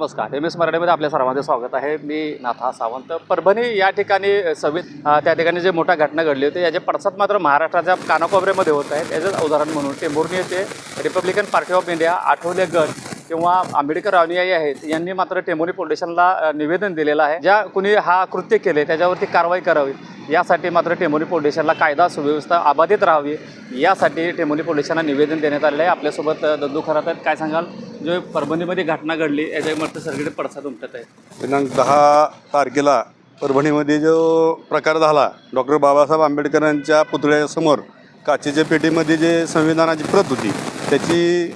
नमस्कार M S मराठीमध्ये आपल्या सर्वांचे स्वागत आहे. मी नाथा सावंत. परभणी या ठिकाणी सवित त्या ठिकाणी जे मोठ्या घटना घडली होती याचे पडसाद मात्र महाराष्ट्राच्या कानाकोपऱ्यामध्ये होत आहेत. याचंच उदाहरण म्हणून टेंभुर्णी येथे Republican Party of India Athawale गट किंवा आंबेडकर अनुयायी आहेत यांनी मात्र टेंभुर्णी पोलीस निवेदन दिलेलं आहे. ज्या कुणी हा कृत्य केले त्याच्यावरती कारवाई करावी. यासाठी मात्र टेंभुर्णी पोलीस कायदा सुव्यवस्था अबाधित राहावी. यासाठी टेंभुर्णी पोलीस निवेदन देण्यात आलेलं आहे. आपल्यासोबत दद्दू खरात आहेत. काय सांगाल? जो परभणीमध्ये घटना घडली याच्यामध्ये सगळीकडे पडसाद उमटत आहे. दिनांक दहा तारखेला परभणीमध्ये जो प्रकार झाला डॉक्टर बाबासाहेब आंबेडकरांच्या पुतळ्यासमोर काचेच्या पेटीमध्ये जे संविधानाची प्रत होती त्याची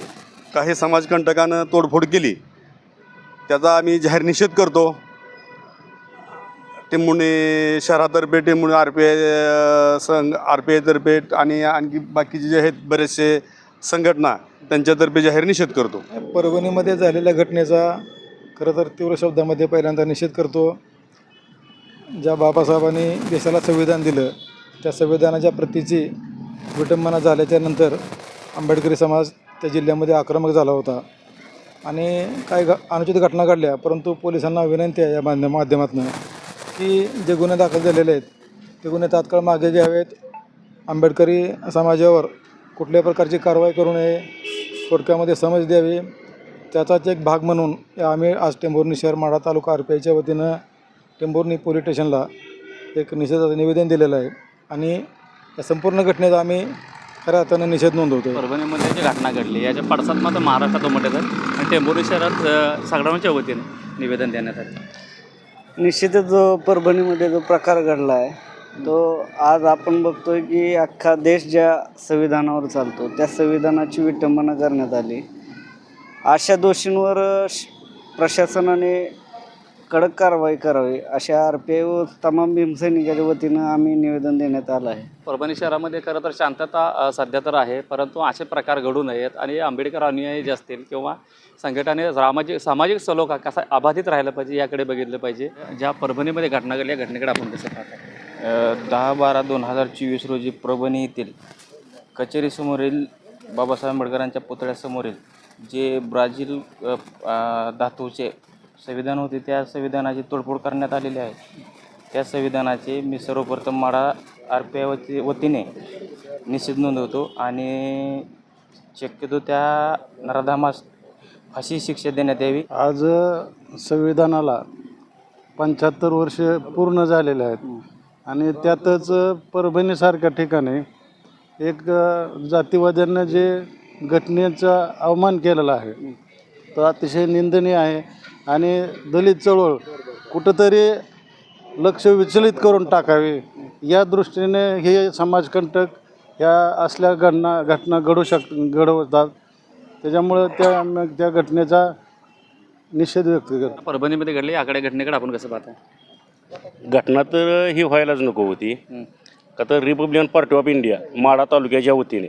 काही समाजकंटकानं तोडफोड केली. त्याचा आम्ही जाहीर निषेध करतो. टेंबुणे शहरातर्फे टेंबुणे आर पी आय संघ आर पी आयतर्फे आणि आणखी बाकीचे जे आहेत बरेचसे संघटना त्यांच्यातर्फे जाहीर निषेध करतो. परभणीमध्ये झालेल्या घटनेचा खरं तर तीव्र शब्दामध्ये पहिल्यांदा निषेध करतो. ज्या बाबासाहेबांनी देशाला संविधान दिलं त्या संविधानाच्या प्रतीची विटंबना झाल्याच्यानंतर आंबेडकरी समाज त्या जिल्ह्यामध्ये आक्रमक झाला होता. आणि काही घ अनुचित घटना घडल्या परंतु पोलिसांना विनंती आहे या माध्यम माध्यमातून की जे गुन्हे दाखल झालेले आहेत ते गुन्हे तात्काळ मागे घ्यावेत. आंबेडकरी समाजावर कुठल्याही प्रकारची कारवाई करू नये थोडक्यामध्ये समज द्यावी. त्याचाच एक भाग म्हणून या आम्ही आज टेंभुर्णी शहर माढा तालुका आर पी आयच्या वतीनं टेंभुर्णी पोलीस स्टेशनला एक निषेधाचं निवेदन दिलेलं आहे आणि या संपूर्ण घटनेचा आम्ही खऱ्या अर्थानं निषेध नोंदवतो परभणीमध्ये जी घटना घडली याच्या पडसाद मात्र महाराष्ट्रात उमटत आहेत आणि टेंभुर्णी शहरात सगळ्यांच्या वतीने निवेदन देण्यात आलं. निश्चितच जो परभणीमध्ये जो प्रकार घडला आहे तो आज आपण बघतोय की अख्खा देश ज्या संविधानावर चालतो त्या संविधानाची विटंबना करण्यात आली. अशा दोषींवर श- प्रशासनाने कडक कारवाई करावी अशा आर पी आय व तमाम भीमसैनिकाच्या वतीनं आम्ही निवेदन देण्यात आलं आहे. परभणी शहरामध्ये खरं तर शांतता अ, सध्या तर आहे परंतु असे प्रकार घडू नयेत आणि आंबेडकर अनुयायी जे असतील किंवा संघटने सामाजिक सामाजिक सलोखा कसा अबाधित राहिला पाहिजे याकडे बघितलं पाहिजे. ज्या परभणीमध्ये घटना घडली या घटनेकडे आपण कसं पाहतो? दहा बारा दोन हजार चोवीस रोजी परभणी येथील कचेरीसमोरील बाबासाहेब आंबेडकरांच्या पुतळ्यासमोरील जे ब्राझील धातूचे संविधान होते त्या संविधानाची तोडफोड करण्यात आलेली आहे. त्या संविधानाचे मी सर्वप्रथम माडा आर पी आय वती वतीने निषेध नोंदवतो आणि शक्यतो त्या नराधामास फाशी शिक्षा देण्यात यावी. आज संविधानाला पंच्याहत्तर वर्ष पूर्ण झालेले आहेत. आणि त्यातच परभणीसारख्या ठिकाणी एक जातीवाद्यांना जे घटनेचा अवमान केलेला आहे तो अतिशय निंदनीय आहे आणि दलित चळवळ कुठंतरी लक्ष विचलित करून टाकावे या दृष्टीने हे समाजकंटक ह्या असल्या घटना घटना घडू शक घडवतात. त्याच्यामुळं त्या मग त्या घटनेचा निषेध व्यक्त करतो. परभणीमध्ये घडली आकडे घटनेकडे आपण कसं पाहतो घटना तर ही व्हायलाच नको होती. का तर Republican Party of India Madha तालुक्याच्या वतीने.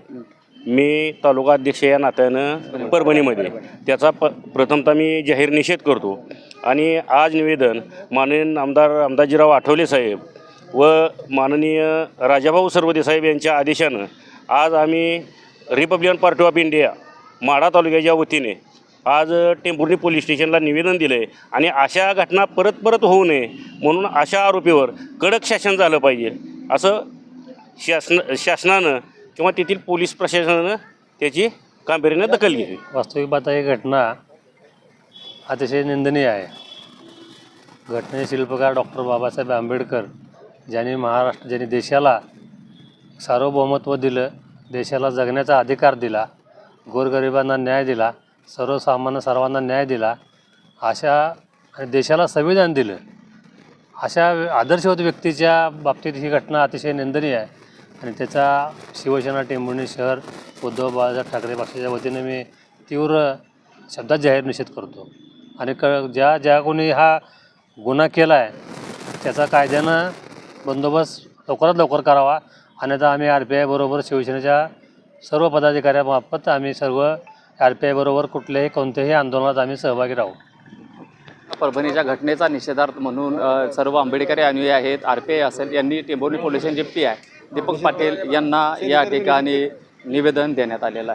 मी तालुका अध्यक्ष या नात्यानं परभणीमध्ये. त्याचा प प्रथमतः मी जाहीर निषेध करतो. आणि आज निवेदन माननीय आमदार आमदारजीराव आठवले साहेब व माननीय राजाभाऊ सरवदे साहेब यांच्या आदेशानं आज आम्ही Republican Party of India Madha तालुक्याच्या वतीने आज टेंभुर्णी पोलीस स्टेशनला निवेदन दिलं आहे आणि अशा घटना परत परत होऊ नये म्हणून अशा आरोपीवर कडक शासन झालं पाहिजे. असं शासन शासनानं किंवा तेथील पोलीस प्रशासनानं त्याची गांभीर्यानं दखल घेतली. वास्तविक बात ही घटना अतिशय निंदनीय आहे. घटनेचे शिल्पकार डॉक्टर बाबासाहेब आंबेडकर ज्यांनी महाराष्ट्र ज्यांनी देशाला सार्वभौमत्व दिलं देशाला जगण्याचा अधिकार दिला गोरगरिबांना न्याय दिला सर्वसामान्य सर्वांना न्याय दिला अशा आणि देशाला संविधान दिलं. अशा आदर्शवत व्यक्तीच्या बाबतीत ही घटना अतिशय निंदनीय आहे. आणि त्याचा शिवसेना टेंभुर्णी शहर उद्धव बाळासाहेब ठाकरे पक्षाच्या वतीने मी तीव्र शब्दात जाहीर निषेध करतो. आणि क ज्या ज्या कोणी हा गुन्हा केला आहे त्याचा कायद्यानं बंदोबस्त लवकरात लवकर करावा. अन्यथा आम्ही आर पी आयबरोबर शिवसेनेच्या सर्व पदाधिकाऱ्यामार्फत आम्ही सर्व आर पी आयबरोबर कुठल्याही कोणत्याही आंदोलनात आम्ही सहभागी राहू. परभणीच्या घटनेचा निषेधार्थ म्हणून सर्व आंबेडकरी अनुयायी आहेत. आर पी आय असेल यांनी टिंबोली पोलीस स्टेशन जे पी आहे दीपक पाटील यांना या ठिकाणी निवेदन देण्यात आलेलं आहे.